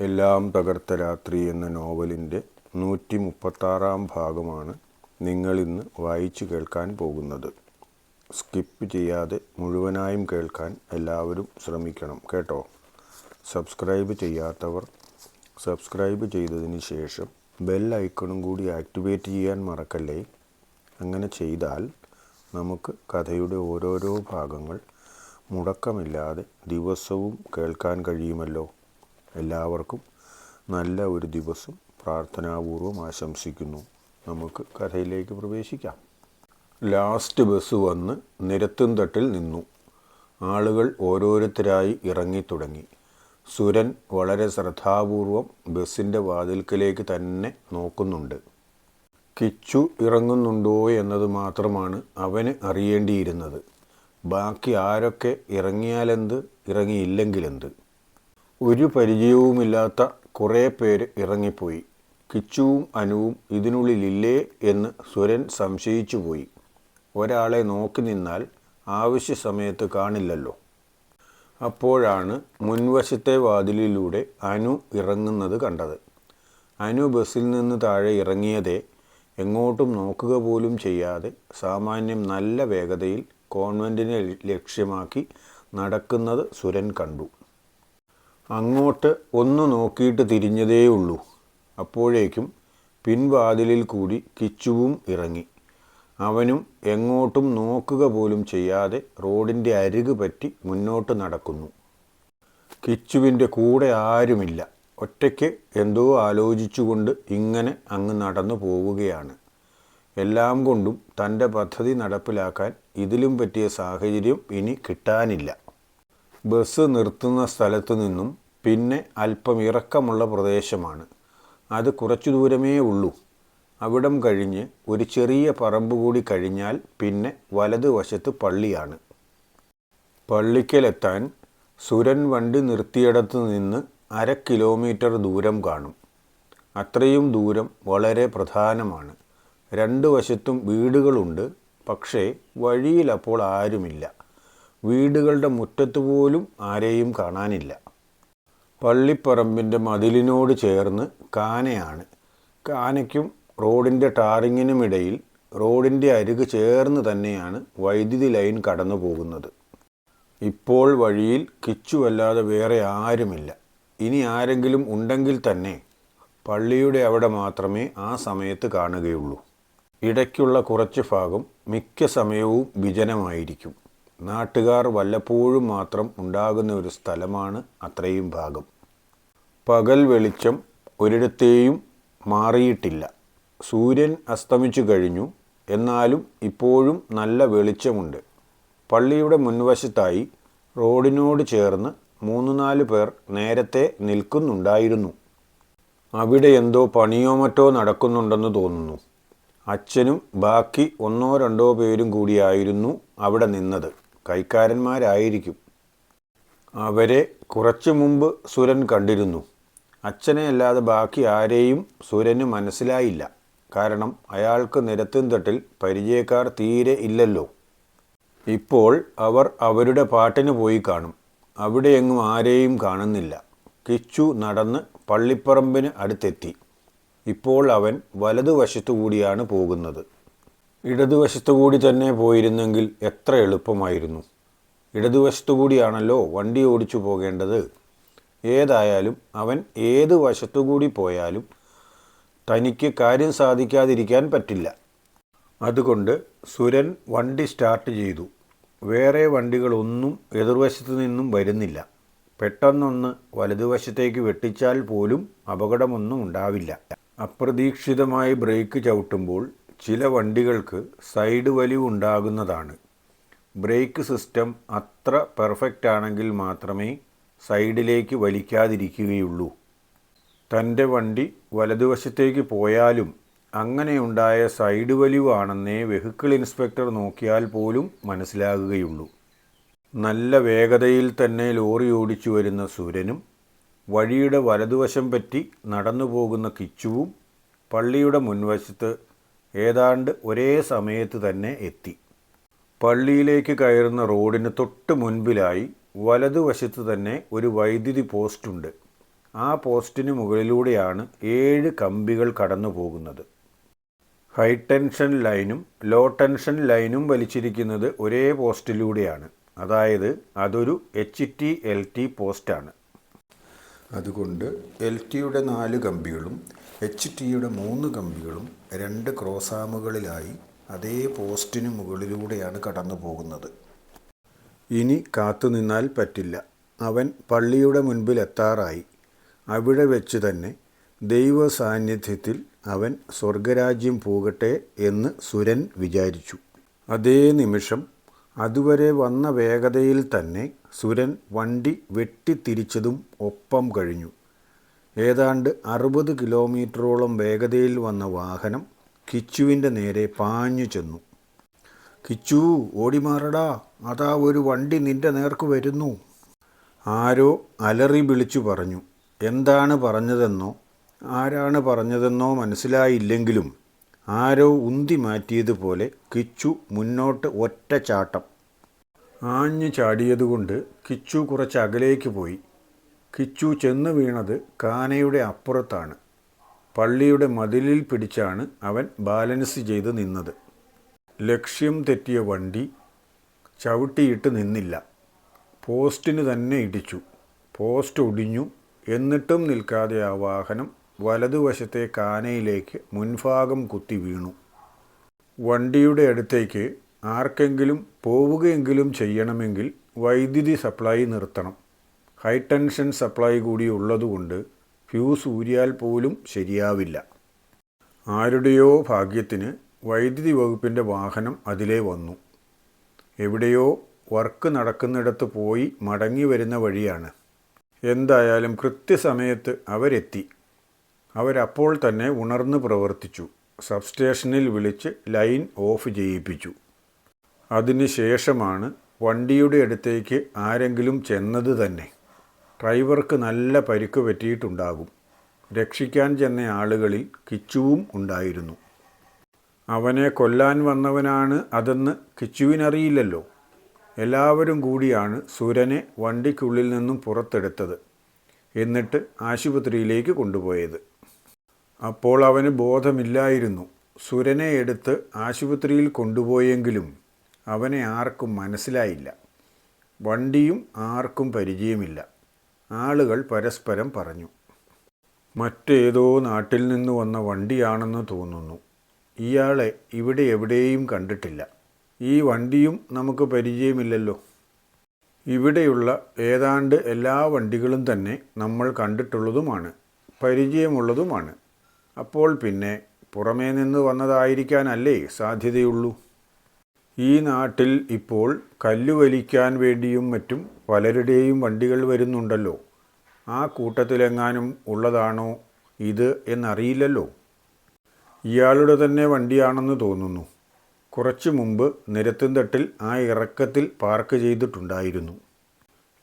എല്ലാം തകർത്ത രാത്രി എന്ന നോവലിന്റെ നൂറ്റി മുപ്പത്താറാം ഭാഗമാണ് നിങ്ങളിന്ന് വായിച്ചു കേൾക്കാൻ പോകുന്നത്. സ്കിപ്പ് ചെയ്യാതെ മുഴുവനായും കേൾക്കാൻ എല്ലാവരും ശ്രമിക്കണം കേട്ടോ. സബ്സ്ക്രൈബ് ചെയ്യാത്തവർ സബ്സ്ക്രൈബ് ചെയ്തതിന് ശേഷം ബെൽ ഐക്കണും കൂടി ആക്ടിവേറ്റ് ചെയ്യാൻ മറക്കല്ലേ? അങ്ങനെ ചെയ്താൽ നമുക്ക് കഥയുടെ ഓരോരോ ഭാഗങ്ങൾ മുടക്കമില്ലാതെ ദിവസവും കേൾക്കാൻ കഴിയുമല്ലോ. എല്ലാവർക്കും നല്ല ഒരു ദിവസം പ്രാർത്ഥനാപൂർവം ആശംസിക്കുന്നു. നമുക്ക് കഥയിലേക്ക് പ്രവേശിക്കാം. ലാസ്റ്റ് ബസ് വന്ന് നിരത്തും തട്ടിൽ നിന്നു. ആളുകൾ ഓരോരുത്തരായി ഇറങ്ങിത്തുടങ്ങി സുരൻ വളരെ ശ്രദ്ധാപൂർവം ബസ്സിന്റെ വാതിൽക്കലേക്ക് തന്നെ നോക്കുന്നുണ്ട്. കിച്ചു ഇറങ്ങുന്നുണ്ടോ എന്നത് മാത്രമാണ് അവന് അറിയേണ്ടിയിരുന്നത്. ബാക്കി ആരൊക്കെ ഇറങ്ങിയാലെന്ത് ഇറങ്ങിയില്ലെങ്കിലെന്ത്? ഒരു പരിചയവുമില്ലാത്ത കുറേ പേര് ഇറങ്ങിപ്പോയി. കിച്ചുവും അനുവും ഇതിനുള്ളിലില്ലേ എന്ന് സുരൻ സംശയിച്ചു പോയി. ഒരാളെ നോക്കി നിന്നാൽ ആവശ്യ സമയത്ത് കാണില്ലല്ലോ. അപ്പോഴാണ് മുൻവശത്തെ വാതിലിലൂടെ അനു ഇറങ്ങുന്നത് കണ്ടത്. അനു ബസ്സിൽ നിന്ന് താഴെ ഇറങ്ങിയതേ എങ്ങോട്ടും നോക്കുക പോലും ചെയ്യാതെ സാമാന്യം നല്ല വേഗതയിൽ കോൺവെന്റിനെ ലക്ഷ്യമാക്കി നടക്കുന്നത് സുരൻ കണ്ടു. അങ്ങോട്ട് ഒന്ന് നോക്കിയിട്ട് തിരിഞ്ഞതേ ഉള്ളൂ അപ്പോഴേക്കും പിൻവാതിലിൽ കൂടി കിച്ചുവും ഇറങ്ങി. അവനും എങ്ങോട്ടും നോക്കുക പോലും ചെയ്യാതെ റോഡിന്റെ അരികു പറ്റി മുന്നോട്ട് നടക്കുന്നു. കിച്ചുവിന്റെ കൂടെ ആരുമില്ല. ഒറ്റയ്ക്ക് എന്തോ ആലോചിച്ചുകൊണ്ട് ഇങ്ങനെ അങ്ങ് നടന്നു പോവുകയാണ്. എല്ലാം കൊണ്ടും തന്റെ പദ്ധതി നടപ്പിലാക്കാൻ ഇതിലും പറ്റിയ സാഹചര്യം ഇനി കിട്ടാനില്ല. ബസ് നിർത്തുന്ന സ്ഥലത്തു നിന്നും പിന്നെ അല്പം ഇറക്കമുള്ള പ്രദേശമാണ്. അത് കുറച്ചു ദൂരമേ ഉള്ളൂ. അവിടം കഴിഞ്ഞ് ഒരു ചെറിയ പറമ്പ് കൂടി കഴിഞ്ഞാൽ പിന്നെ വലതുവശത്ത് പള്ളിയാണ്. പള്ളിക്കലെത്താൻ സുരൻ വണ്ടി നിർത്തിയിടത്ത് നിന്ന് അര കിലോമീറ്റർ ദൂരം കാണും. അത്രയും ദൂരം വളരെ പ്രധാനമാണ്. രണ്ട് വശത്തും വീടുകളുണ്ട്. പക്ഷേ വഴിയിൽ അപ്പോൾ ആരുമില്ല. വീടുകളുടെ മുറ്റത്ത് പോലും ആരെയും കാണാനില്ല. പള്ളിപ്പറമ്പിന്റെ മതിലിനോട് ചേർന്ന് കാനയാണ്. കാനയ്ക്കും റോഡിന്റെ ടാറിങ്ങിനുമിടയിൽ റോഡിന്റെ അരികു ചേർന്ന് തന്നെയാണ് വൈദ്യുതി ലൈൻ കടന്നു പോകുന്നത്. ഇപ്പോൾ വഴിയിൽ കിച്ചുവല്ലാതെ വേറെ ആരുമില്ല. ഇനി ആരെങ്കിലും ഉണ്ടെങ്കിൽ തന്നെ പള്ളിയുടെ അവിടെ മാത്രമേ ആ സമയത്ത് കാണുകയുള്ളൂ. ഇടയ്ക്കുള്ള കുറച്ച് ഭാഗം മിക്ക സമയവും വിജനമായിരിക്കും. നാട്ടുകാർ വല്ലപ്പോഴും മാത്രം ഉണ്ടാകുന്ന ഒരു സ്ഥലമാണ് അത്രയും ഭാഗം. പകൽ വെളിച്ചം ഒരിടത്തെയും മാറിയിട്ടില്ല. സൂര്യൻ അസ്തമിച്ചു കഴിഞ്ഞു. എന്നാലും ഇപ്പോഴും നല്ല വെളിച്ചമുണ്ട്. പള്ളിയുടെ മുൻവശത്തായി റോഡിനോട് ചേർന്ന് മൂന്ന് നാല് പേർ നേരത്തെ നിൽക്കുന്നുണ്ടായിരുന്നു. അവിടെ എന്തോ പണിയോ മറ്റോ നടക്കുന്നുണ്ടെന്ന് തോന്നുന്നു. അച്ഛനും ബാക്കി ഒന്നോ രണ്ടോ പേരും കൂടിയായിരുന്നു അവിടെ നിന്നത്. കൈക്കാരന്മാരായിരിക്കും. അവരെ കുറച്ചു മുമ്പ് സുരൻ കണ്ടിരുന്നു. അച്ഛനെ അല്ലാതെ ബാക്കി ആരെയും സുരന് മനസ്സിലായില്ല. കാരണം അയാൾക്ക് നിരത്തും തട്ടിൽ പരിചയക്കാർ തീരെ ഇല്ലല്ലോ. ഇപ്പോൾ അവർ അവരുടെ പാട്ടിന് പോയി കാണും. അവിടെയെങ്ങും ആരെയും കാണുന്നില്ല. കിച്ചു നടന്ന് പള്ളിപ്പറമ്പിന് അടുത്തെത്തി. ഇപ്പോൾ അവൻ വലതുവശത്തു കൂടിയാണ് പോകുന്നത്. ഇടതുവശത്തു കൂടി തന്നെ പോയിരുന്നെങ്കിൽ എത്ര എളുപ്പമായിരുന്നു. ഇടതുവശത്തു കൂടിയാണല്ലോ വണ്ടി ഓടിച്ചു പോകേണ്ടത്. ഏതായാലും അവൻ ഏത് വശത്തു കൂടി പോയാലും തനിക്ക് കാര്യം സാധിക്കാതിരിക്കാൻ പറ്റില്ല. അതുകൊണ്ട് സുരൻ വണ്ടി സ്റ്റാർട്ട് ചെയ്തു. വേറെ വണ്ടികളൊന്നും എതിർവശത്തു നിന്നും വരുന്നില്ല. പെട്ടെന്നൊന്ന് വലതുവശത്തേക്ക് വെട്ടിച്ചാൽ പോലും അപകടമൊന്നും ഉണ്ടാവില്ല. അപ്രതീക്ഷിതമായി ബ്രേക്ക് ചവിട്ടുമ്പോൾ ചില വണ്ടികൾക്ക് സൈഡ് വലിവ് ഉണ്ടാകുന്നതാണ്. ബ്രേക്ക് സിസ്റ്റം അത്ര പെർഫെക്റ്റ് ആണെങ്കിൽ മാത്രമേ സൈഡിലേക്ക് വലിക്കാതിരിക്കുകയുള്ളൂ. തന്റെ വണ്ടി വലതുവശത്തേക്ക് പോയാലും അങ്ങനെയുണ്ടായ സൈഡ് വലിവാണെന്നേ വെഹിക്കിൾ ഇൻസ്പെക്ടർ നോക്കിയാൽ പോലും മനസ്സിലാകുകയുള്ളൂ. നല്ല വേഗതയിൽ തന്നെ ലോറി ഓടിച്ചു വരുന്ന സൂര്യനും വഴിയുടെ വലതുവശം പറ്റി നടന്നു പോകുന്ന കിച്ചുവും പള്ളിയുടെ മുൻവശത്ത് ഏതാണ്ട് ഒരേ സമയത്ത് തന്നെ എത്തി. പള്ളിയിലേക്ക് കയറുന്ന റോഡിന് തൊട്ട് മുൻപിലായി വലതുവശത്ത് തന്നെ ഒരു വൈദ്യുതി പോസ്റ്റുണ്ട്. ആ പോസ്റ്റിന് മുകളിലൂടെയാണ് ഏഴ് കമ്പികൾ കടന്നു പോകുന്നത് ഹൈ ടെൻഷൻ ലൈനും ലോ ടെൻഷൻ ലൈനും വലിച്ചിരിക്കുന്നത് ഒരേ പോസ്റ്റിലൂടെയാണ്. അതായത് അതൊരു എച്ച് ടി എൽ ടി പോസ്റ്റാണ്. അതുകൊണ്ട് എൽ ടിയുടെ നാല് കമ്പികളും എച്ച് ടിയുടെ മൂന്ന് കമ്പികളും രണ്ട് ക്രോസാമുകളിലായി അതേ പോസ്റ്റിന് മുകളിലൂടെയാണ് കടന്നു പോകുന്നത്. ഇനി കാത്തുനിന്നാൽ പറ്റില്ല. അവൻ പള്ളിയുടെ മുൻപിലെത്താറായി അവിടെ വെച്ച് തന്നെ ദൈവ സാന്നിധ്യത്തിൽ അവൻ സ്വർഗരാജ്യം പോകട്ടെ എന്ന് സുരൻ വിചാരിച്ചു. അതേ നിമിഷം അതുവരെ വന്ന വേഗതയിൽ തന്നെ സുരൻ വണ്ടി വെട്ടിത്തിരിച്ചതും ഒപ്പം കഴിഞ്ഞു. ഏതാണ്ട് അറുപത് കിലോമീറ്ററോളം വേഗതയിൽ വന്ന വാഹനം കിച്ചുവിന്റെ നേരെ പാഞ്ഞു ചെന്നു. കിച്ചു ഓടിമാറടാ. അതാ ഒരു വണ്ടി നിന്റെ നേർക്ക് വരുന്നു. ആരോ അലറി വിളിച്ചു പറഞ്ഞു. എന്താണ് പറഞ്ഞതെന്നോ? ആരാണ് പറഞ്ഞതെന്നോ മനസ്സിലായില്ലെങ്കിലും ആരോ ഉന്തി മാറ്റിയതുപോലെ കിച്ചു മുന്നോട്ട് ഒറ്റ ചാട്ടം. ആഞ്ഞു ചാടിയതുകൊണ്ട് കിച്ചു കുറച്ച് അകലേക്ക് പോയി. കിച്ചു ചെന്ന് വീണത് കാനയുടെ അപ്പുറത്താണ്. പള്ളിയുടെ മതിലിൽ പിടിച്ചാണ് അവൻ ബാലൻസ് ചെയ്ത് നിന്നത്. ലക്ഷ്യം തെറ്റിയ വണ്ടി ചവിട്ടിയിട്ട് നിന്നില്ല. പോസ്റ്റിന് തന്നെ ഇടിച്ചു. പോസ്റ്റ് ഒടിഞ്ഞു. എന്നിട്ടും നിൽക്കാതെ ആ വാഹനം വലതുവശത്തെ കാനയിലേക്ക് മുൻഭാഗം കുത്തി വീണു. വണ്ടിയുടെ അടുത്തേക്ക് ആർക്കെങ്കിലും പോവുകയെങ്കിലും ചെയ്യണമെങ്കിൽ വൈദ്യുതി സപ്ലൈ നിർത്തണം. ഹൈ ടെൻഷൻ സപ്ലൈ കൂടി ഉള്ളതുകൊണ്ട് ഫ്യൂസ് ഊരിയാൽ പോലും ശരിയാവില്ല. ആരുടെയോ ഭാഗ്യത്തിന് വൈദ്യുതി വകുപ്പിന്റെ വാഹനം അതിലേ വന്നു. എവിടെയോ വർക്ക് നടക്കുന്നിടത്ത് പോയി മടങ്ങി വരുന്ന വഴിയാണ്. എന്തായാലും കൃത്യസമയത്ത് അവരെത്തി. അവരപ്പോൾ തന്നെ ഉണർന്ന് പ്രവർത്തിച്ചു. സബ്സ്റ്റേഷനിൽ വിളിച്ച് ലൈൻ ഓഫ് ചെയ്യിപ്പിച്ചു. അതിനുശേഷമാണ് വണ്ടിയുടെ അടുത്തേക്ക് ആരെങ്കിലും ചെന്നത് തന്നെ. ഡ്രൈവർക്ക് നല്ല പരിക്ക് പറ്റിയിട്ടുണ്ടാകും. രക്ഷിക്കാൻ ചെന്ന ആളുകളിൽ കിച്ചുവും ഉണ്ടായിരുന്നു. അവനെ കൊല്ലാൻ വന്നവനാണ് അതെന്ന് കിച്ചുവിനറിയില്ലല്ലോ. എല്ലാവരും കൂടിയാണ് സുരനെ വണ്ടിക്കുള്ളിൽ നിന്നും പുറത്തെടുത്തത്. എന്നിട്ട് ആശുപത്രിയിലേക്ക് കൊണ്ടുപോയത്. അപ്പോൾ അവന് ബോധമില്ലായിരുന്നു. സുരനെ എടുത്ത് ആശുപത്രിയിൽ കൊണ്ടുപോയെങ്കിലും അവനെ ആർക്കും മനസ്സിലായില്ല. വണ്ടിയും ആർക്കും പരിചയമില്ല. ആളുകൾ പരസ്പരം പറഞ്ഞു. മറ്റേതോ നാട്ടിൽ നിന്ന് വന്ന വണ്ടിയാണെന്ന് തോന്നുന്നു. ഇയാളെ ഇവിടെ എവിടെയും കണ്ടിട്ടില്ല. ഈ വണ്ടിയും നമുക്ക് പരിചയമില്ലല്ലോ. ഇവിടെയുള്ള ഏതാണ്ട് എല്ലാ വണ്ടികളും തന്നെ നമ്മൾ കണ്ടിട്ടുള്ളതുമാണ്. പരിചയമുള്ളതുമാണ്. അപ്പോൾ പിന്നെ പുറമേ നിന്ന് വന്നതായിരിക്കാനല്ലേ സാധ്യതയുള്ളൂ. ഈ നാട്ടിൽ ഇപ്പോൾ കല്ലുവലിക്കാൻ വേണ്ടിയും മറ്റും പലരുടെയും വണ്ടികൾ വരുന്നുണ്ടല്ലോ. ആ കൂട്ടത്തിലെങ്ങാനും ഉള്ളതാണോ ഇത് എന്നറിയില്ലല്ലോ. ഇയാളുടെ തന്നെ വണ്ടിയാണെന്ന് തോന്നുന്നു. കുറച്ചു മുമ്പ് നിരത്തുംതട്ടിൽ ആ ഇറക്കത്തിൽ പാർക്ക് ചെയ്തിട്ടുണ്ടായിരുന്നു.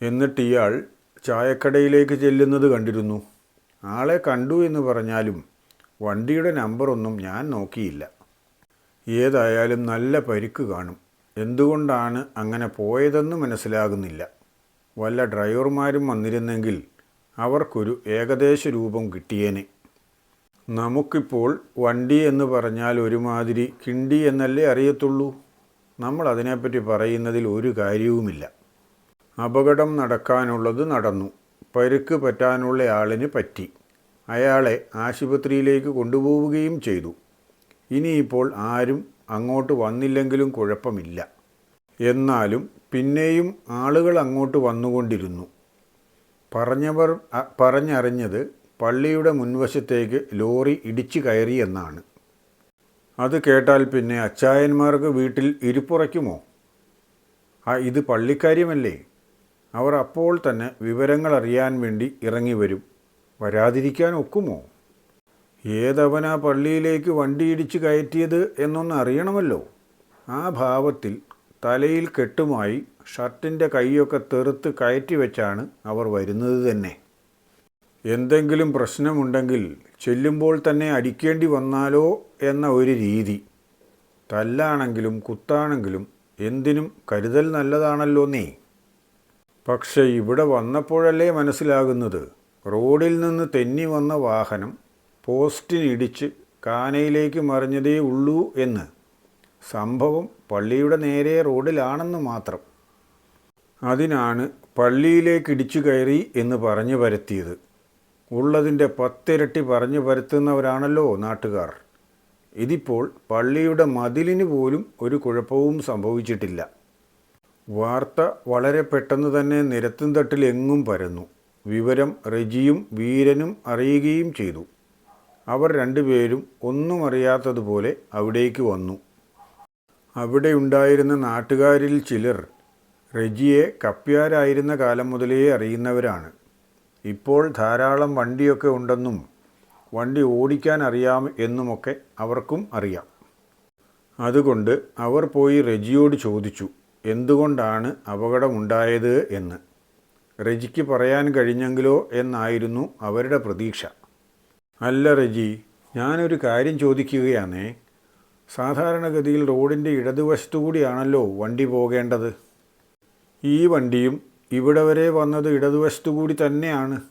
എന്നിട്ട് ഇയാൾ ചായക്കടയിലേക്ക് ചെല്ലുന്നത് കണ്ടിരുന്നു. ആളെ കണ്ടു എന്ന് പറഞ്ഞാലും വണ്ടിയുടെ നമ്പറൊന്നും ഞാൻ നോക്കിയില്ല. ഏതായാലും നല്ല പരിക്ക് കാണും. എന്തുകൊണ്ടാണ് അങ്ങനെ പോയതെന്ന് മനസ്സിലാകുന്നില്ല. വല്ല ഡ്രൈവർമാരും വന്നിരുന്നെങ്കിൽ അവർക്കൊരു ഏകദേശ രൂപം കിട്ടിയേനെ. നമുക്കിപ്പോൾ വണ്ടി എന്ന് പറഞ്ഞാൽ ഒരുമാതിരി കിണ്ടി എന്നല്ലേ അറിയത്തുള്ളൂ? നമ്മൾ അതിനെപ്പറ്റി പറയുന്നതിൽ ഒരു കാര്യവുമില്ല. അപകടം നടക്കാനുള്ളത് നടന്നു. പരുക്ക് പറ്റാനുള്ള ആളിന് പറ്റി. അയാളെ ആശുപത്രിയിലേക്ക് കൊണ്ടുപോവുകയും ചെയ്തു. ഇനിയിപ്പോൾ ആരും അങ്ങോട്ട് വന്നില്ലെങ്കിലും കുഴപ്പമില്ല. എന്നാലും പിന്നെയും ആളുകൾ അങ്ങോട്ട് വന്നുകൊണ്ടിരുന്നു. പറഞ്ഞവർ പറഞ്ഞറിഞ്ഞത് പള്ളിയുടെ മുൻവശത്തേക്ക് ലോറി ഇടിച്ചു കയറി എന്നാണ്. അത് കേട്ടാൽ പിന്നെ അച്ചായന്മാർക്ക് വീട്ടിൽ ഇരിപ്പുറയ്ക്കുമോ? ആ ഇത് പള്ളിക്കാര്യമല്ലേ? അവർ അപ്പോൾ തന്നെ വിവരങ്ങൾ അറിയാൻ വേണ്ടി ഇറങ്ങി വരും. വരാതിരിക്കാൻ ഒക്കുമോ? ഏതവനാ പള്ളിയിലേക്ക് വണ്ടിയിടിച്ച് കയറ്റിയത് എന്നൊന്ന് അറിയണമല്ലോ. ആ ഭാവത്തിൽ തലയിൽ കെട്ടുമായി ഷർട്ടിന്റെ കൈയൊക്കെ തെറുത്ത് കയറ്റി വെച്ചാണ് അവർ വരുന്നത് തന്നെ. എന്തെങ്കിലും പ്രശ്നമുണ്ടെങ്കിൽ ചെല്ലുമ്പോൾ തന്നെ അടിക്കേണ്ടി വന്നാലോ എന്ന ഒരു രീതി. തല്ലാണെങ്കിലും കുത്താണെങ്കിലും എന്തിനും കരുതൽ നല്ലതാണല്ലോ നീ. പക്ഷെ ഇവിടെ വന്നപ്പോഴല്ലേ മനസ്സിലാകുന്നത്. റോഡിൽ നിന്ന് തെന്നി വന്ന വാഹനം പോസ്റ്റിനിടിച്ച് കാനയിലേക്ക് മറിഞ്ഞതേ ഉള്ളൂ എന്ന്. സംഭവം പള്ളിയുടെ നേരെ റോഡിലാണെന്ന് മാത്രം. അതിനാണ് പള്ളിയിലേക്ക് ഇടിച്ചു കയറി എന്ന് പറഞ്ഞു പരത്തിയത്. ഉള്ളതിന്റെ പത്തിരട്ടി പറഞ്ഞു പരത്തുന്നവരാണല്ലോ നാട്ടുകാർ. ഇതിപ്പോൾ പള്ളിയുടെ മതിലിന് പോലും ഒരു കുഴപ്പവും സംഭവിച്ചിട്ടില്ല. വാർത്ത വളരെ പെട്ടെന്ന് തന്നെ നിരത്തും തട്ടിലെങ്ങും പരന്നു. വിവരം റെജിയും വീരനും അറിയുകയും ചെയ്തു. അവർ രണ്ടുപേരും ഒന്നും അറിയാത്തതുപോലെ അവിടേക്ക് വന്നു. അവിടെ ഉണ്ടായിരുന്ന നാട്ടുകാരിൽ ചിലർ റെജിയെ കപ്പ്യാരായിരുന്ന കാലം മുതലേ അറിയുന്നവരാണ്. ഇപ്പോൾ ധാരാളം വണ്ടിയൊക്കെ ഉണ്ടെന്നും വണ്ടി ഓടിക്കാൻ അറിയാം എന്നുമൊക്കെ അവർക്കും അറിയാം. അതുകൊണ്ട് അവർ പോയി റെജിയോട് ചോദിച്ചു എന്തുകൊണ്ടാണ് അപകടമുണ്ടായത് എന്ന്. റെജിക്ക് പറയാൻ കഴിഞ്ഞെങ്കിലോ എന്നായിരുന്നു അവരുടെ പ്രതീക്ഷ. അല്ല റെജി ഞാനൊരു കാര്യം ചോദിക്കുകയാണേ. സാധാരണഗതിയിൽ റോഡിന്റെ ഇടതുവശത്തുകൂടിയാണല്ലോ വണ്ടി പോകേണ്ടത്. ഈ വണ്ടിയും ഇവിടെ വരെ വന്നത് ഇടതുവശത്തുകൂടി തന്നെയാണ്.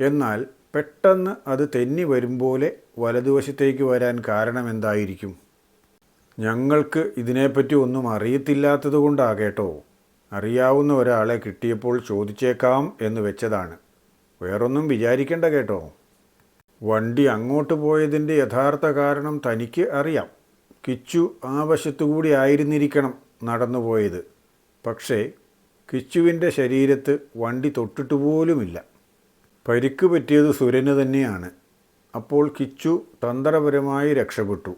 എന്നാൽ പെട്ടെന്ന് അത് തെന്നി വരും പോലെ വലതുവശത്തേക്ക് വരാൻ കാരണം എന്തായിരിക്കും? ഞങ്ങൾക്ക് ഇതിനെപ്പറ്റി ഒന്നും അറിയത്തില്ലാത്തത് കൊണ്ടാകേട്ടോ അറിയാവുന്ന ഒരാളെ കിട്ടിയപ്പോൾ ചോദിച്ചേക്കാം എന്ന് വെച്ചതാണ്. വേറൊന്നും വിചാരിക്കണ്ട കേട്ടോ. വണ്ടി അങ്ങോട്ട് പോയതിന്റെ യഥാർത്ഥ കാരണം തനിക്ക് അറിയാം. കിച്ചു ആ വശത്തുകൂടി ആയിരുന്നിരിക്കണം നടന്നു പോയത് പക്ഷേ കിച്ചുവിന്റെ ശരീരത്ത് വണ്ടി തൊട്ടിട്ട് പോലുമില്ല. പരിക്ക് പറ്റിയത് സുരന് തന്നെയാണ്. അപ്പോൾ കിച്ചു തന്ത്രപരമായി രക്ഷപ്പെട്ടു.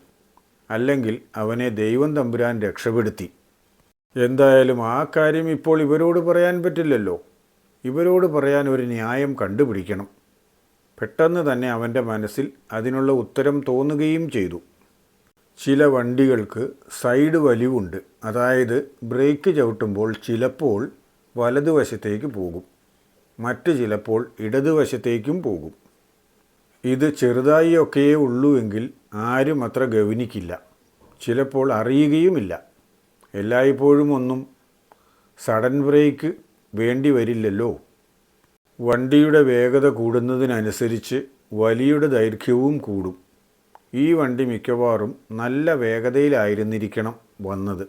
അല്ലെങ്കിൽ അവനെ ദൈവം തമ്പുരാൻ രക്ഷപ്പെടുത്തി. എന്തായാലും ആ കാര്യം ഇപ്പോൾ ഇവരോട് പറയാൻ പറ്റില്ലല്ലോ. ഇവരോട് പറയാൻ ഒരു ന്യായം കണ്ടുപിടിക്കണം. പെട്ടെന്ന് തന്നെ അവന്റെ മനസ്സിൽ അതിനുള്ള ഉത്തരം തോന്നുകയും ചെയ്തു. ചില വണ്ടികൾക്ക് സൈഡ് വലിവുണ്ട്. അതായത് ബ്രേക്ക് ചവിട്ടുമ്പോൾ ചിലപ്പോൾ വലതുവശത്തേക്ക് പോകും. മറ്റ് ചിലപ്പോൾ ഇടതുവശത്തേക്കും പോകും. ഇത് ചെറുതായി ഒക്കെയേ ഉള്ളൂ എങ്കിൽ ആരും അത്ര ഗവനിക്കില്ല ചിലപ്പോൾ അറിയുകയുമില്ല. എല്ലായ്പ്പോഴും ഒന്നും സഡൻ ബ്രേക്ക് വേണ്ടി വരില്ലല്ലോ. വണ്ടിയുടെ വേഗത കൂടുന്നതിനനുസരിച്ച് വലിയുടെ ദൈർഘ്യവും കൂടും. ഈ വണ്ടി മിക്കവാറും നല്ല വേഗതയിലായിരുന്നിരിക്കണം വന്നത്.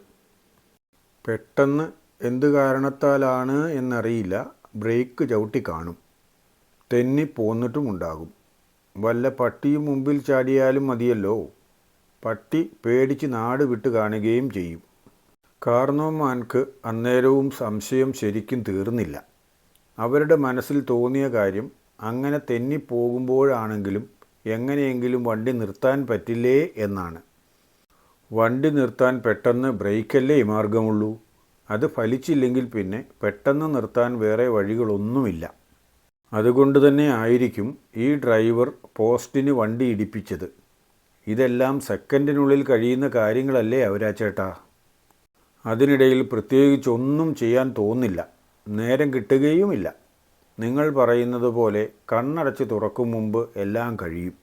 പെട്ടെന്ന് എന്ത് കാരണത്താലാണ് എന്നറിയില്ല. ബ്രേക്ക് ചവിട്ടി കാണും. തെന്നി പോന്നിട്ടുമുണ്ടാകും വല്ല പട്ടിയും മുമ്പിൽ ചാടിയാലും മതിയല്ലോ. പട്ടി പേടിച്ച് നാട് വിട്ട് കാണുകയും ചെയ്യും. കാർന്നോമാൻക്ക് അന്നേരവും സംശയം ശരിക്കും തീർന്നില്ല. അവരുടെ മനസ്സിൽ തോന്നിയ കാര്യം അങ്ങനെ തെന്നിപ്പോകുമ്പോഴാണെങ്കിലും എങ്ങനെയെങ്കിലും വണ്ടി നിർത്താൻ പറ്റില്ലേ എന്നാണ്. വണ്ടി നിർത്താൻ പെട്ടെന്ന് ബ്രേക്കല്ലേ മാർഗമുള്ളൂ. അത് ഫലിച്ചില്ലെങ്കിൽ പിന്നെ പെട്ടെന്ന് നിർത്താൻ വേറെ വഴികളൊന്നുമില്ല. അതുകൊണ്ട് തന്നെ ആയിരിക്കും ഈ ഡ്രൈവർ പോസ്റ്റിന് വണ്ടി ഇടിപ്പിച്ചത്. ഇതെല്ലാം സെക്കൻഡിനുള്ളിൽ കഴിയുന്ന കാര്യങ്ങളല്ലേ അവരാ ചേട്ടാ? അതിനിടയിൽ പ്രത്യേകിച്ച് ഒന്നും ചെയ്യാൻ തോന്നില്ല. നേരം കിട്ടുകയുമില്ല. നിങ്ങൾ പറയുന്നത് പോലെ കണ്ണടച്ച് തുറക്കും മുമ്പ് എല്ലാം കഴിയും.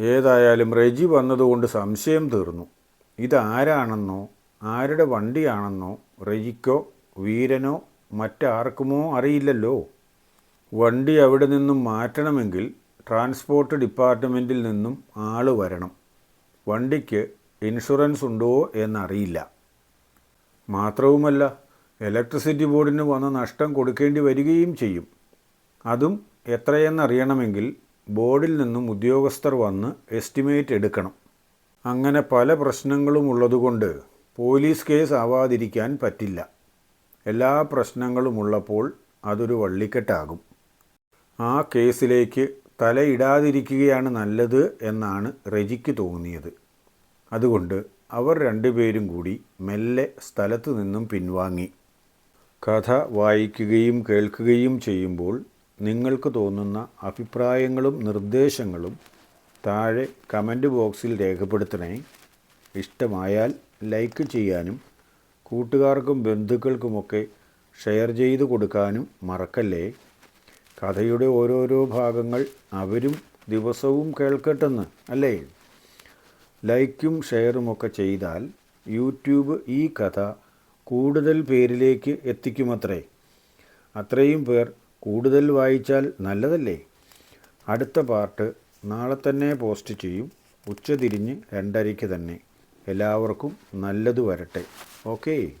ഏതായാലും റെജി വന്നതുകൊണ്ട് സംശയം തീർന്നു. ഇതാരാണെന്നോ ആരുടെ വണ്ടിയാണെന്നോ റെജിക്കോ വീരനോ മറ്റാർക്കുമോ അറിയില്ലല്ലോ. വണ്ടി അവിടെ നിന്നും മാറ്റണമെങ്കിൽ ട്രാൻസ്പോർട്ട് ഡിപ്പാർട്ട്മെന്റിൽ നിന്നും ആൾ വരണം. വണ്ടിക്ക് ഇൻഷുറൻസ് ഉണ്ടോ എന്നറിയില്ല. മാത്രവുമല്ല ഇലക്ട്രിസിറ്റി ബോർഡിന് വന്ന നഷ്ടം കൊടുക്കേണ്ടി വരികയും ചെയ്യും. അതും എത്രയെന്നറിയണമെങ്കിൽ ബോർഡിൽ നിന്നും ഉദ്യോഗസ്ഥർ വന്ന് എസ്റ്റിമേറ്റ് എടുക്കണം. അങ്ങനെ പല പ്രശ്നങ്ങളും ഉള്ളതുകൊണ്ട് പോലീസ് കേസ് ആവാതിരിക്കാൻ പറ്റില്ല. എല്ലാ പ്രശ്നങ്ങളും ഉള്ളപ്പോൾ അതൊരു വള്ളിക്കെട്ടാകും. ആ കേസിലേക്ക് തലയിടാതിരിക്കുകയാണ് നല്ലത് എന്നാണ് റെജിക്ക് തോന്നിയത്. അതുകൊണ്ട് അവർ രണ്ടുപേരും കൂടി മെല്ലെ സ്ഥലത്തു നിന്നും പിൻവാങ്ങി. കഥ വായിക്കുകയും കേൾക്കുകയും ചെയ്യുമ്പോൾ നിങ്ങൾക്ക് തോന്നുന്ന അഭിപ്രായങ്ങളും നിർദ്ദേശങ്ങളും താഴെ കമന്റ് ബോക്സിൽ രേഖപ്പെടുത്തണേ. ഇഷ്ടമായാൽ ലൈക്ക് ചെയ്യാനും കൂട്ടുകാർക്കും ബന്ധുക്കൾക്കുമൊക്കെ ഷെയർ ചെയ്തു കൊടുക്കാനും മറക്കല്ലേ? കഥയുടെ ഓരോരോ ഭാഗങ്ങൾ അവരും ദിവസവും കേൾക്കട്ടെന്ന് അല്ലേ? ലൈക്കും ഷെയറുമൊക്കെ ചെയ്താൽ യൂട്യൂബ് ഈ കഥ കൂടുതൽ പേരിലേക്ക് എത്തിക്കുമത്രേ. അത്രയും പേർ കൂടുതൽ വായിച്ചാൽ നല്ലതല്ലേ? അടുത്ത പാർട്ട് നാളെ തന്നെ പോസ്റ്റ് ചെയ്യും. ഉച്ചതിരിഞ്ഞ് രണ്ടരയ്ക്ക് തന്നെ. എല്ലാവർക്കും നല്ലത് വരട്ടെ. ഓക്കേ.